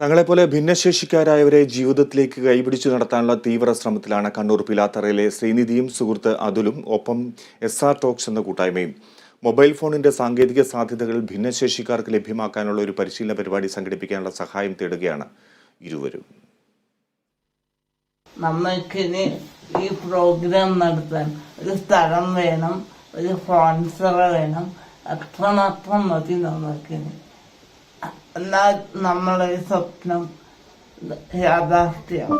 തങ്ങളെപ്പോലെ ഭിന്നശേഷിക്കാരായവരെ ജീവിതത്തിലേക്ക് കൈപിടിച്ചു നടത്താനുള്ള തീവ്ര ശ്രമത്തിലാണ് കണ്ണൂർ പിലാത്തറയിലെ ശ്രീനിധിയും സുഹൃത്ത് അതുലും ഒപ്പം എസ് ആർ ടോക്സ് എന്ന കൂട്ടായ്മയും. മൊബൈൽ ഫോണിന്റെ സാങ്കേതിക സാധ്യതകൾ ഭിന്നശേഷിക്കാർക്ക് ലഭ്യമാക്കാനുള്ള ഒരു പരിശീലന പരിപാടി സംഘടിപ്പിക്കാനുള്ള സഹായം തേടുകയാണ് ഇരുവരും. നമ്മൾക്കിനി ഈ പ്രോഗ്രാം നടത്താൻ ഒരു സ്ഥലം വേണം ഒരു സ്പോൺസർ വേണം. അത്രമാത്രം മതി നമ്മൾക്കിനി. എന്നാൽ നമ്മളെ സ്വപ്നം യാഥാർത്ഥ്യം.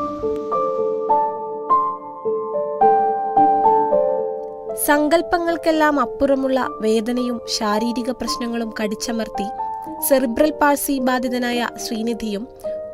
സങ്കല്പങ്ങൾക്കെല്ലാം അപ്പുറമുള്ള വേദനയും ശാരീരിക പ്രശ്നങ്ങളും കടിച്ചമർത്തി സെറിബ്രൽ പാഴ്സി ബാധിതനായ ശ്രീനിധിയും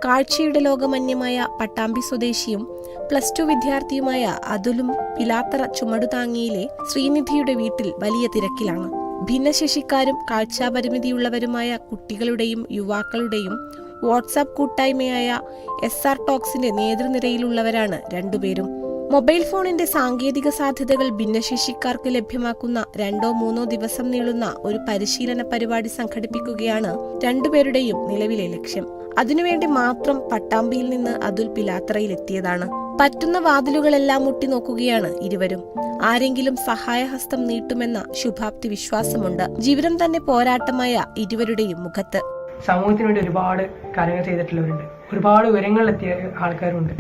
കാഴ്ചയുടെ ലോകമന്യമായ പട്ടാമ്പി സ്വദേശിയും പ്ലസ് ടു വിദ്യാർത്ഥിയുമായ അതുലും പിലാത്തറ ചുമടുതാങ്ങിയിലെ ശ്രീനിധിയുടെ വീട്ടിൽ വലിയ തിരക്കിലാണ്. ഭിന്നശേഷിക്കാരും കാഴ്ചാപരിമിതിയുള്ളവരുമായ കുട്ടികളുടെയും യുവാക്കളുടെയും വാട്സാപ്പ് കൂട്ടായ്മയായ എസ് ആർ ടോക്സിന്റെ നേതൃനിരയിലുള്ളവരാണ് രണ്ടുപേരും. മൊബൈൽ ഫോണിന്റെ സാങ്കേതിക സാധ്യതകൾ ഭിന്നശേഷിക്കാർക്ക് ലഭ്യമാക്കുന്ന രണ്ടോ മൂന്നോ ദിവസം നീളുന്ന ഒരു പരിശീലന പരിപാടി സംഘടിപ്പിക്കുകയാണ് രണ്ടുപേരുടെയും നിലവിലെ ലക്ഷ്യം. അതിനുവേണ്ടി മാത്രം പട്ടാമ്പിയിൽ നിന്ന് അതുൽ പിലാത്രയിലെത്തിയതാണ് പറ്റുന്ന വാതിലുകളെല്ലാം മുട്ടി നോക്കുകയാണ് ഇരുവരും. ആരെങ്കിലും സഹായഹസ്തം നീട്ടുമെന്ന ശുഭാപ്തി വിശ്വാസമുണ്ട്. ജീവിതം തന്നെ പോരാട്ടമായ ഇരുവരുടെയും മുഖത്ത്. സമൂഹത്തിന് വേണ്ടി ഒരുപാട് കാര്യങ്ങൾ ചെയ്തിട്ടുള്ളവരുണ്ട്. ഒരുപാട് ഉയരങ്ങളിലെത്തിയ ആൾക്കാരുണ്ട്.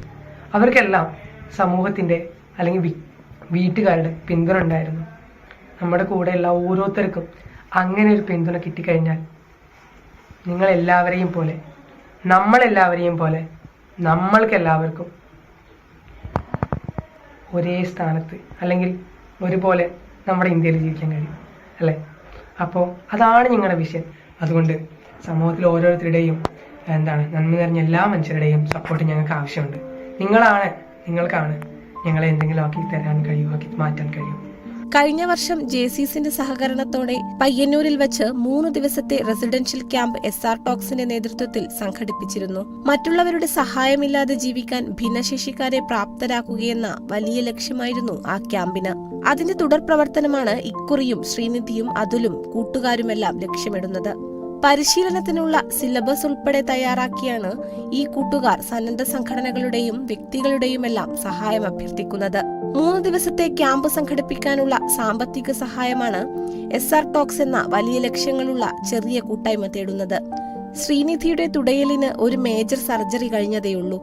അവർക്കെല്ലാം സമൂഹത്തിന്റെ അല്ലെങ്കിൽ വീട്ടുകാരുടെ പിന്തുണ ഉണ്ടായിരുന്നു. നമ്മുടെ കൂടെയുള്ള ഓരോരുത്തർക്കും അങ്ങനെ ഒരു പിന്തുണ കിട്ടിക്കഴിഞ്ഞാൽ നിങ്ങളെല്ലാവരെയും പോലെ നമ്മളെല്ലാവരെയും പോലെ നമ്മൾക്കെല്ലാവർക്കും ഒരേ സ്ഥാനത്ത് അല്ലെങ്കിൽ ഒരുപോലെ നമ്മുടെ ഇന്ത്യയിൽ ജീവിക്കാൻ കഴിയും അല്ലേ? അപ്പോൾ അതാണ് നിങ്ങളുടെ വിഷയം അതുകൊണ്ട് സമൂഹത്തിൽ ഓരോരുത്തരുടെയും എന്താണ് നന്മ നിറഞ്ഞ എല്ലാ മനുഷ്യരുടെയും സപ്പോർട്ട് ഞങ്ങൾക്ക് ആവശ്യമുണ്ട്. നിങ്ങളാണ് നിങ്ങൾക്കാണ് ഞങ്ങളെ എന്തെങ്കിലും ആക്കി തരാൻ കഴിയും ആക്കി മാറ്റാൻ കഴിയും കഴിഞ്ഞ വർഷം ജെസിസിന്റെ സഹകരണത്തോടെ പയ്യന്നൂരിൽ വെച്ച് മൂന്ന് ദിവസത്തെ റെസിഡൻഷ്യൽ ക്യാമ്പ് എസ് ആർ ടോക്സിന്റെ നേതൃത്വത്തിൽ സംഘടിപ്പിച്ചിരുന്നു. മറ്റുള്ളവരുടെ സഹായമില്ലാതെ ജീവിക്കാൻ ഭിന്നശേഷിക്കാരെ പ്രാപ്തരാക്കുകയെന്ന വലിയ ലക്ഷ്യമായിരുന്നു ആ ക്യാമ്പിന്. അതിന്റെ തുടർ പ്രവർത്തനമാണ് ഇക്കുറിയും ശ്രീനിധിയും അതുലും കൂട്ടുകാരുമെല്ലാം ലക്ഷ്യമിടുന്നത്. പരിശീലനത്തിനുള്ള സിലബസ് ഉൾപ്പെടെ തയ്യാറാക്കിയാണ് ഈ കൂട്ടുകാർ സന്നദ്ധ സംഘടനകളുടെയും വ്യക്തികളുടെയുമെല്ലാം സഹായം അഭ്യർത്ഥിക്കുന്നത്. മൂന്ന് ദിവസത്തെ ക്യാമ്പ് സംഘടിപ്പിക്കാനുള്ള സാമ്പത്തിക സഹായമാണ് എസ് ആർ ടോക്സ് എന്ന വലിയ ലക്ഷ്യങ്ങളുള്ള ചെറിയ കൂട്ടായ്മ തേടുന്നത്. ശ്രീനിധിയുടെ തുടയലിന് ഒരു മേജർ സർജറി കഴിഞ്ഞതേയുള്ളൂ.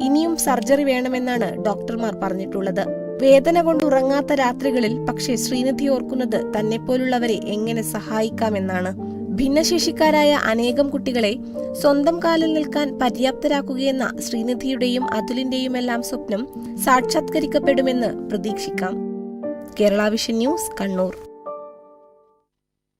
ഇനിയും സർജറി വേണമെന്നാണ് ഡോക്ടർമാർ പറഞ്ഞിട്ടുള്ളത്. വേദന കൊണ്ട് ഉറങ്ങാത്ത രാത്രികളിൽ പക്ഷേ ശ്രീനിധി ഓർക്കുന്നത് തന്നെപ്പോലുള്ളവരെ എങ്ങനെ സഹായിക്കാമെന്നാണ്. ഭിന്നശേഷിക്കാരായ അനേകം കുട്ടികളെ സ്വന്തം കാലിൽ നിൽക്കാൻ പര്യാപ്തരാക്കുകയെന്ന ശ്രീനിധിയുടെയും അതുലിന്റെയുമെല്ലാം സ്വപ്നം സാക്ഷാത്കരിക്കപ്പെടുമെന്ന് പ്രതീക്ഷിക്കാം. Kerala vision news Kannur.